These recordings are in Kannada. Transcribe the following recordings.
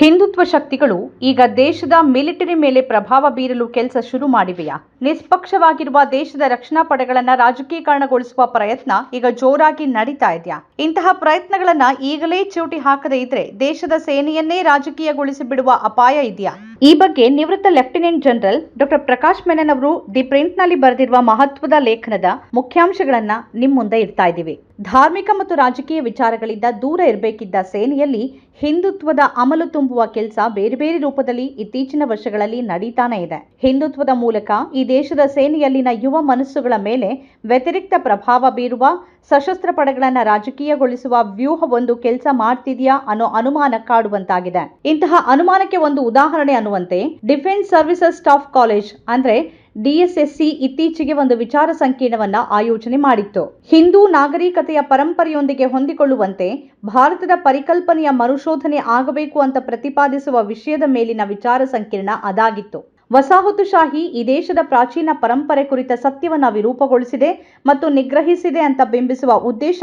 ಹಿಂದುತ್ವ ಶಕ್ತಿಗಳು ಈಗ ದೇಶದ ಮಿಲಿಟರಿ ಮೇಲೆ ಪ್ರಭಾವ ಬೀರಲು ಕೆಲಸ ಶುರು ಮಾಡಿವೆಯಾ? ನಿಷ್ಪಕ್ಷವಾಗಿರುವ ದೇಶದ ರಕ್ಷಣಾ ಪಡೆಗಳನ್ನ ರಾಜಕೀಕರಣಗೊಳಿಸುವ ಪ್ರಯತ್ನ ಈಗ ಜೋರಾಗಿ ನಡೀತಾ ಇದೆಯಾ? ಇಂತಹ ಪ್ರಯತ್ನಗಳನ್ನ ಈಗಲೇ ಚೂಟಿ ಹಾಕದೇ ಇದ್ರೆ ದೇಶದ ಸೇನೆಯನ್ನೇ ರಾಜಕೀಯಗೊಳಿಸಿ ಬಿಡುವ ಅಪಾಯ ಇದೆಯಾ? ಈ ಬಗ್ಗೆ ನಿವೃತ್ತ lieutenant general doctor Prakash Menon ಅವರು ದಿ ಪ್ರಿಂಟ್ನಲ್ಲಿ ಬರೆದಿರುವ ಮಹತ್ವದ ಲೇಖನದ ಮುಖ್ಯಾಂಶಗಳನ್ನ ನಿಮ್ಮ ಮುಂದೆ ಇಡ್ತಾ ಇದ್ದೀವಿ. ಧಾರ್ಮಿಕ ಮತ್ತು ರಾಜಕೀಯ ವಿಚಾರಗಳಿಂದ ದೂರ ಇರಬೇಕಿದ್ದ ಸೇನೆಯಲ್ಲಿ ಹಿಂದುತ್ವದ ಅಮಲು ತುಂಬುವ ಕೆಲಸ ಬೇರೆ ಬೇರೆ ರೂಪದಲ್ಲಿ ಇತ್ತೀಚಿನ ವರ್ಷಗಳಲ್ಲಿ ನಡೀತಾನೆ ಇದೆ. ಹಿಂದುತ್ವದ ಮೂಲಕ ಈ ದೇಶದ ಸೇನೆಯಲ್ಲಿನ ಯುವ ಮನಸ್ಸುಗಳ ಮೇಲೆ ವ್ಯತಿರಿಕ್ತ ಪ್ರಭಾವ ಬೀರುವ ಸಶಸ್ತ್ರ ಪಡೆಗಳನ್ನ ರಾಜಕೀಯಗೊಳಿಸುವ ವ್ಯೂಹ ಒಂದು ಕೆಲಸ ಮಾಡ್ತಿದೆಯಾ ಅನ್ನೋ ಅನುಮಾನ ಕಾಡುವಂತಾಗಿದೆ. ಇಂತಹ ಅನುಮಾನಕ್ಕೆ ಒಂದು ಉದಾಹರಣೆ ಅನ್ನುವಂತೆ ಡಿಫೆನ್ಸ್ ಸರ್ವಿಸಸ್ ಸ್ಟಾಫ್ ಕಾಲೇಜ್ ಅಂದ್ರೆ ಡಿಎಸ್ಎಸ್ಸಿ ಇತ್ತೀಚೆಗೆ ಒಂದು ವಿಚಾರ ಸಂಕಿರಣವನ್ನ ಆಯೋಜನೆ ಮಾಡಿತ್ತು. ಹಿಂದೂ ನಾಗರಿಕತೆಯ ಪರಂಪರೆಯೊಂದಿಗೆ ಹೊಂದಿಕೊಳ್ಳುವಂತೆ ಭಾರತದ ಪರಿಕಲ್ಪನೆಯ ಮರುಶೋಧನೆ ಆಗಬೇಕು ಅಂತ ಪ್ರತಿಪಾದಿಸುವ ವಿಷಯದ ಮೇಲಿನ ವಿಚಾರ ಸಂಕಿರಣ ಅದಾಗಿತ್ತು. ವಸಾಹತುಶಾಹಿ ಈ ದೇಶದ ಪ್ರಾಚೀನ ಪರಂಪರೆ ಕುರಿತ ಸತ್ಯವನ್ನ ವಿರೂಪಗೊಳಿಸಿದೆ ಮತ್ತು ನಿಗ್ರಹಿಸಿದೆ ಅಂತ ಬಿಂಬಿಸುವ ಉದ್ದೇಶ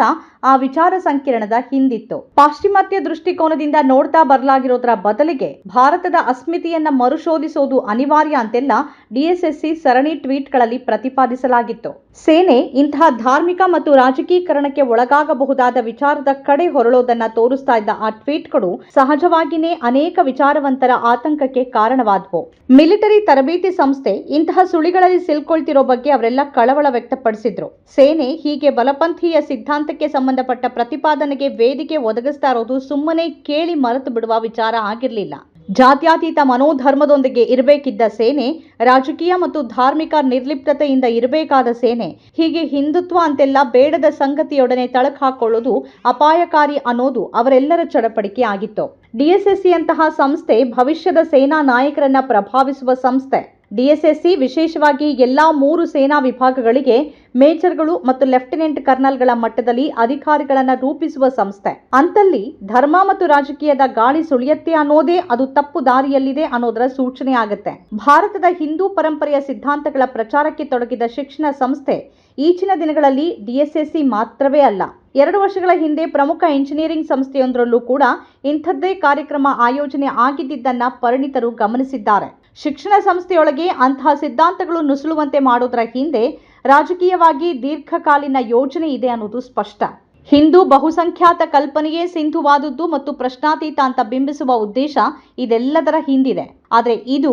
ಆ ವಿಚಾರ ಸಂಕಿರಣದ ಹಿಂದಿತ್ತು. ಪಾಶ್ಚಿಮಾತ್ಯ ದೃಷ್ಟಿಕೋನದಿಂದ ನೋಡ್ತಾ ಬರಲಾಗಿರೋದರ ಬದಲಿಗೆ ಭಾರತದ ಅಸ್ಮಿತೆಯನ್ನ ಮರುಶೋಧಿಸೋದು ಅನಿವಾರ್ಯ ಅಂತೆಲ್ಲ ಡಿಎಸ್ಎಸ್ಸಿ ಸರಣಿ ಟ್ವೀಟ್ಗಳಲ್ಲಿ ಪ್ರತಿಪಾದಿಸಲಾಗಿತ್ತು. ಸೇನೆ ಇಂತಹ ಧಾರ್ಮಿಕ ಮತ್ತು ರಾಜಕೀಕರಣಕ್ಕೆ ಒಳಗಾಗಬಹುದಾದ ವಿಚಾರದ ಕಡೆ ಹೊರಳೋದನ್ನ ತೋರಿಸ್ತಾ ಇದ್ದ ಆ ಟ್ವೀಟ್ಗಳು ಸಹಜವಾಗಿಯೇ ಅನೇಕ ವಿಚಾರವಂತರ ಆತಂಕಕ್ಕೆ ಕಾರಣವಾದವು. ಮಿಲಿಟರಿ ತರಬೇತಿ ಸಂಸ್ಥೆ ಇಂತಹ ಸುಳಿಗಳಲ್ಲಿ ಸಿಲ್ಕೊಳ್ತಿರೋ ಬಗ್ಗೆ ಅವರೆಲ್ಲ ಕಳವಳ ವ್ಯಕ್ತಪಡಿಸಿದ್ರು. ಸೇನೆ ಹೀಗೆ ಬಲಪಂಥೀಯ ಸಿದ್ಧಾಂತಕ್ಕೆ ಸಂಬಂಧಪಟ್ಟ ಪ್ರತಿಪಾದನೆಗೆ ವೇದಿಕೆ ಒದಗಿಸ್ತಾ ಇರೋದು ಸುಮ್ಮನೆ ಕೇಳಿ ಮರೆತು ಬಿಡುವ ವಿಚಾರ ಆಗಿರಲಿಲ್ಲ. ಜಾತ್ಯತೀತ ಮನೋಧರ್ಮದೊಂದಿಗೆ ಇರಬೇಕಿದ್ದ ಸೇನೆ, ರಾಜಕೀಯ ಮತ್ತು ಧಾರ್ಮಿಕ ನಿರ್ಲಿಪ್ತತೆಯಿಂದ ಇರಬೇಕಾದ ಸೇನೆ, ಹೀಗೆ ಹಿಂದುತ್ವ ಅಂತೆಲ್ಲ ಬೇಡದ ಸಂಗತಿಯೊಡನೆ ತಳಕು ಹಾಕೊಳ್ಳೋದು ಅಪಾಯಕಾರಿ ಅನ್ನೋದು ಅವರೆಲ್ಲರ ಚಡಪಡಿಕೆ ಆಗಿತ್ತು. ಡಿಎಸ್ಎಸ್ಸಿ ಅಂತಹ ಸಂಸ್ಥೆ ಭವಿಷ್ಯದ ಸೇನಾ ನಾಯಕರನ್ನ ಪ್ರಭಾವಿಸುವ ಸಂಸ್ಥೆ. ಡಿಎಸ್ಎಸ್ಸಿ ವಿಶೇಷವಾಗಿ ಎಲ್ಲಾ ಮೂರು ಸೇನಾ ವಿಭಾಗಗಳಿಗೆ ಮೇಜರ್ಗಳು ಮತ್ತು ಲೆಫ್ಟಿನೆಂಟ್ ಕರ್ನಲ್ಗಳ ಮಟ್ಟದಲ್ಲಿ ಅಧಿಕಾರಿಗಳನ್ನ ರೂಪಿಸುವ ಸಂಸ್ಥೆ. ಅಂತಲ್ಲಿ ಧರ್ಮ ಮತ್ತು ರಾಜಕೀಯದ ಗಾಳಿ ಸುಳಿಯತ್ತೆ ಅನ್ನೋದೇ ಅದು ತಪ್ಪು ದಾರಿಯಲ್ಲಿದೆ ಅನ್ನೋದರ ಸೂಚನೆ ಆಗುತ್ತೆ. ಭಾರತದ ಹಿಂದೂ ಪರಂಪರೆಯ ಸಿದ್ಧಾಂತಗಳ ಪ್ರಚಾರಕ್ಕೆ ತೊಡಗಿದ ಶಿಕ್ಷಣ ಸಂಸ್ಥೆ ಈಚಿನ ದಿನಗಳಲ್ಲಿ ಡಿಎಸ್ಎಸ್ಸಿ ಮಾತ್ರವೇ ಅಲ್ಲ, ಎರಡು ವರ್ಷಗಳ ಹಿಂದೆ ಪ್ರಮುಖ ಇಂಜಿನಿಯರಿಂಗ್ ಸಂಸ್ಥೆಯೊಂದರಲ್ಲೂ ಕೂಡ ಇಂಥದ್ದೇ ಕಾರ್ಯಕ್ರಮ ಆಯೋಜನೆ ಆಗಿದ್ದಿದ್ದನ್ನ ಪರಿಣಿತರು ಗಮನಿಸಿದ್ದಾರೆ. ಶಿಕ್ಷಣ ಸಂಸ್ಥೆಯೊಳಗೆ ಅಂತಹ ಸಿದ್ಧಾಂತಗಳು ನುಸುಳುವಂತೆ ಮಾಡೋದರ ಹಿಂದೆ ರಾಜಕೀಯವಾಗಿ ದೀರ್ಘಕಾಲೀನ ಯೋಜನೆ ಇದೆ ಅನ್ನೋದು ಸ್ಪಷ್ಟ. ಹಿಂದೂ ಬಹುಸಂಖ್ಯಾತ ಕಲ್ಪನೆಯೇ ಸಿಂಧುವಾದದ್ದು ಮತ್ತು ಪ್ರಶ್ನಾತೀತ ಅಂತ ಬಿಂಬಿಸುವ ಉದ್ದೇಶ ಇದೆಲ್ಲದರ ಹಿಂದಿದೆ. ಆದರೆ ಇದು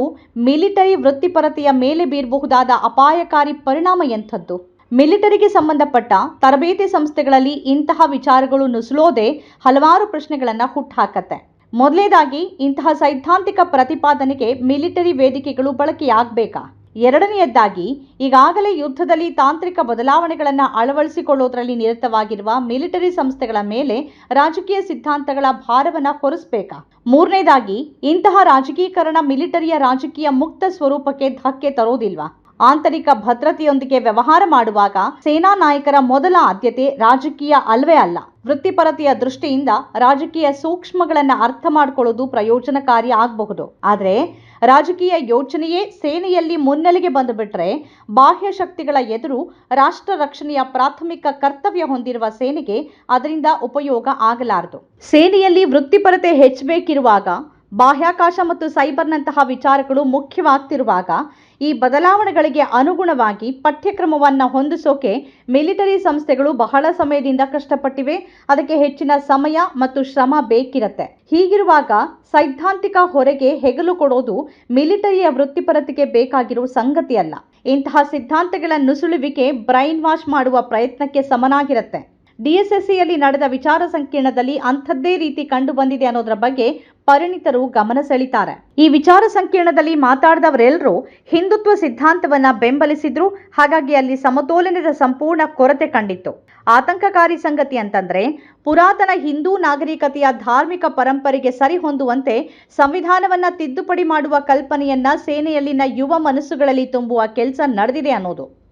ಮಿಲಿಟರಿ ವೃತ್ತಿಪರತೆಯ ಮೇಲೆ ಬೀರಬಹುದಾದ ಅಪಾಯಕಾರಿ ಪರಿಣಾಮ ಎಂಥದ್ದು? ಮಿಲಿಟರಿಗೆ ಸಂಬಂಧಪಟ್ಟ ತರಬೇತಿ ಸಂಸ್ಥೆಗಳಲ್ಲಿ ಇಂತಹ ವಿಚಾರಗಳು ನುಸುಳೋದೆ ಹಲವಾರು ಪ್ರಶ್ನೆಗಳನ್ನು ಹುಟ್ಟುಹಾಕತ್ತೆ ಮೊದಲೇದಾಗಿ ಇಂತಹ ಸೈದ್ಧಾಂತಿಕ ಪ್ರತಿಪಾದನೆಗೆ ಮಿಲಿಟರಿ ವೇದಿಕೆಗಳು ಬಳಕೆಯಾಗಬೇಕಾ? ಎರಡನೆಯದ್ದಾಗಿ, ಈಗಾಗಲೇ ಯುದ್ಧದಲ್ಲಿ ತಾಂತ್ರಿಕ ಬದಲಾವಣೆಗಳನ್ನು ಅಳವಡಿಸಿಕೊಳ್ಳುವುದರಲ್ಲಿ ನಿರತವಾಗಿರುವ ಮಿಲಿಟರಿ ಸಂಸ್ಥೆಗಳ ಮೇಲೆ ರಾಜಕೀಯ ಸಿದ್ಧಾಂತಗಳ ಭಾರವನ್ನು ಹೊರಿಸಬೇಕಾ? ಮೂರನೇದಾಗಿ, ಇಂತಹ ರಾಜಕೀಕರಣ ಮಿಲಿಟರಿಯ ರಾಜಕೀಯ ಮುಕ್ತ ಸ್ವರೂಪಕ್ಕೆ ಧಕ್ಕೆ ತರೋದಿಲ್ವಾ ಆಂತರಿಕ ಭದ್ರತೆಯೊಂದಿಗೆ ವ್ಯವಹಾರ ಮಾಡುವಾಗ ಸೇನಾ ನಾಯಕರ ಮೊದಲ ಆದ್ಯತೆ ರಾಜಕೀಯ ಅಲ್ವೇ ಅಲ್ಲ. ವೃತ್ತಿಪರತೆಯ ದೃಷ್ಟಿಯಿಂದ ರಾಜಕೀಯ ಸೂಕ್ಷ್ಮಗಳನ್ನು ಅರ್ಥ ಮಾಡಿಕೊಳ್ಳೋದು ಪ್ರಯೋಜನಕಾರಿ ಆಗಬಹುದು. ಆದರೆ ರಾಜಕೀಯ ಯೋಚನೆಯೇ ಸೇನೆಯಲ್ಲಿ ಮುನ್ನೆಲೆಗೆ ಬಂದುಬಿಟ್ರೆ ಬಾಹ್ಯ ಶಕ್ತಿಗಳ ಎದುರು ರಾಷ್ಟ್ರ ರಕ್ಷಣೆಯ ಪ್ರಾಥಮಿಕ ಕರ್ತವ್ಯ ಹೊಂದಿರುವ ಸೇನೆಗೆ ಅದರಿಂದ ಉಪಯೋಗ ಆಗಲಾರದು. ಸೇನೆಯಲ್ಲಿ ವೃತ್ತಿಪರತೆ ಹೆಚ್ಚಬೇಕಿರುವಾಗ ಬಾಹ್ಯಾಕಾಶ ಮತ್ತು ಸೈಬರ್ನಂತಹ ವಿಚಾರಗಳು ಮುಖ್ಯವಾಗ್ತಿರುವಾಗ ಈ ಬದಲಾವಣೆಗಳಿಗೆ ಅನುಗುಣವಾಗಿ ಪಠ್ಯಕ್ರಮವನ್ನು ಹೊಂದಿಸೋಕೆ ಮಿಲಿಟರಿ ಸಂಸ್ಥೆಗಳು ಬಹಳ ಸಮಯದಿಂದ ಕಷ್ಟಪಟ್ಟಿವೆ. ಅದಕ್ಕೆ ಹೆಚ್ಚಿನ ಸಮಯ ಮತ್ತು ಶ್ರಮ ಬೇಕಿರತ್ತೆ. ಹೀಗಿರುವಾಗ ಸೈದ್ಧಾಂತಿಕ ಹೊರೆಗೆ ಹೆಗಲು ಕೊಡೋದು ಮಿಲಿಟರಿಯ ವೃತ್ತಿಪರತೆಗೆ ಬೇಕಾಗಿರೋ ಸಂಗತಿಯಲ್ಲ. ಇಂತಹ ಸಿದ್ಧಾಂತಗಳ ನುಸುಳುವಿಕೆ ಬ್ರೈನ್ ವಾಶ್ ಮಾಡುವ ಪ್ರಯತ್ನಕ್ಕೆ ಸಮನಾಗಿರುತ್ತೆ. ಡಿಎಸ್ಎಸ್ಸಿಯಲ್ಲಿ ನಡೆದ ವಿಚಾರ ಸಂಕಿರಣದಲ್ಲಿ ಅಂಥದ್ದೇ ರೀತಿ ಕಂಡು ಬಂದಿದೆ ಅನ್ನೋದರ ಬಗ್ಗೆ ಪರಿಣಿತರು ಗಮನ ಸೆಳಿತಾರೆ. ಈ ವಿಚಾರ ಸಂಕಿರಣದಲ್ಲಿ ಮಾತಾಡಿದವರೆಲ್ಲರೂ ಹಿಂದುತ್ವ ಸಿದ್ಧಾಂತವನ್ನ ಬೆಂಬಲಿಸಿದ್ರು, ಹಾಗಾಗಿ ಅಲ್ಲಿ ಸಮತೋಲನದ ಸಂಪೂರ್ಣ ಕೊರತೆ ಕಂಡಿತ್ತು. ಆತಂಕಕಾರಿ ಸಂಗತಿ ಅಂತಂದ್ರೆ, ಪುರಾತನ ಹಿಂದೂ ನಾಗರಿಕತೆಯ ಧಾರ್ಮಿಕ ಪರಂಪರೆಗೆ ಸರಿ ಹೊಂದುವಂತೆ ಸಂವಿಧಾನವನ್ನ ತಿದ್ದುಪಡಿ ಮಾಡುವ ಕಲ್ಪನೆಯನ್ನ ಸೇನೆಯಲ್ಲಿನ ಯುವ ಮನಸ್ಸುಗಳಲ್ಲಿ ತುಂಬುವ ಕೆಲಸ ನಡೆದಿದೆ ಅನ್ನೋದು.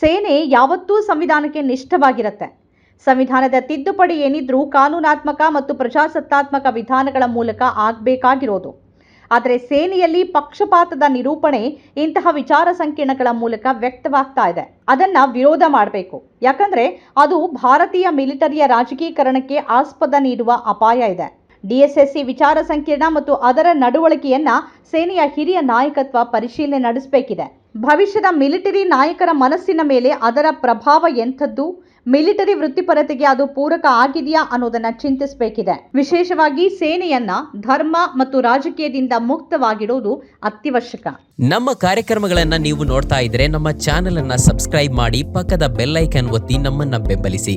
ಸೇನೆ ಯಾವತ್ತೂ ಸಂವಿಧಾನಕ್ಕೆ ನಿಷ್ಠವಾಗಿರುತ್ತೆ. ಸಂವಿಧಾನದ ತಿದ್ದುಪಡಿ ಏನಿದ್ರೂ ಕಾನೂನಾತ್ಮಕ ಮತ್ತು ಪ್ರಜಾಸತ್ತಾತ್ಮಕ ವಿಧಾನಗಳ ಮೂಲಕ ಆಗಬೇಕಾಗಿರೋದು. ಆದರೆ ಸೇನೆಯಲ್ಲಿ ಪಕ್ಷಪಾತದ ನಿರೂಪಣೆ ಇಂತಹ ವಿಚಾರ ಸಂಕಿರಣಗಳ ಮೂಲಕ ವ್ಯಕ್ತವಾಗ್ತಾ ಇದೆ. ಅದನ್ನ ವಿರೋಧ ಮಾಡಬೇಕು. ಯಾಕಂದ್ರೆ ಅದು ಭಾರತೀಯ ಮಿಲಿಟರಿಯ ರಾಜಕೀಕರಣಕ್ಕೆ ಆಸ್ಪದ ನೀಡುವ ಅಪಾಯ ಇದೆ. ಡಿಎಸ್ಎಸ್ಸಿ ವಿಚಾರ ಸಂಕಿರಣ ಮತ್ತು ಅದರ ನಡವಳಿಕೆಯನ್ನ ಸೇನೆಯ ಹಿರಿಯ ನಾಯಕತ್ವ ಪರಿಶೀಲನೆ ನಡೆಸಬೇಕಿದೆ. ಭವಿಷ್ಯದ ಮಿಲಿಟರಿ ನಾಯಕರ ಮನಸ್ಸಿನ ಮೇಲೆ ಅದರ ಪ್ರಭಾವ ಎಂಥದ್ದು? ಮಿಲಿಟರಿ ವೃತ್ತಿಪರತೆಗೆ ಅದು ಪೂರಕ ಆಗಿದೆಯಾ ಅನ್ನೋದನ್ನ ಚಿಂತಿಸಬೇಕಿದೆ. ವಿಶೇಷವಾಗಿ ಸೇನೆಯನ್ನ ಧರ್ಮ ಮತ್ತು ರಾಜಕೀಯದಿಂದ ಮುಕ್ತವಾಗಿಡುವುದು ಅತ್ಯವಶ್ಯಕ. ನಮ್ಮ ಕಾರ್ಯಕ್ರಮಗಳನ್ನ ನೀವು ನೋಡ್ತಾ ಇದ್ರೆ ನಮ್ಮ ಚಾನೆಲ್ ಅನ್ನ ಸಬ್ಸ್ಕ್ರೈಬ್ ಮಾಡಿ ಪಕ್ಕದ ಬೆಲ್ಲೈಕನ್ ಒತ್ತಿ ನಮ್ಮನ್ನ ಬೆಂಬಲಿಸಿ.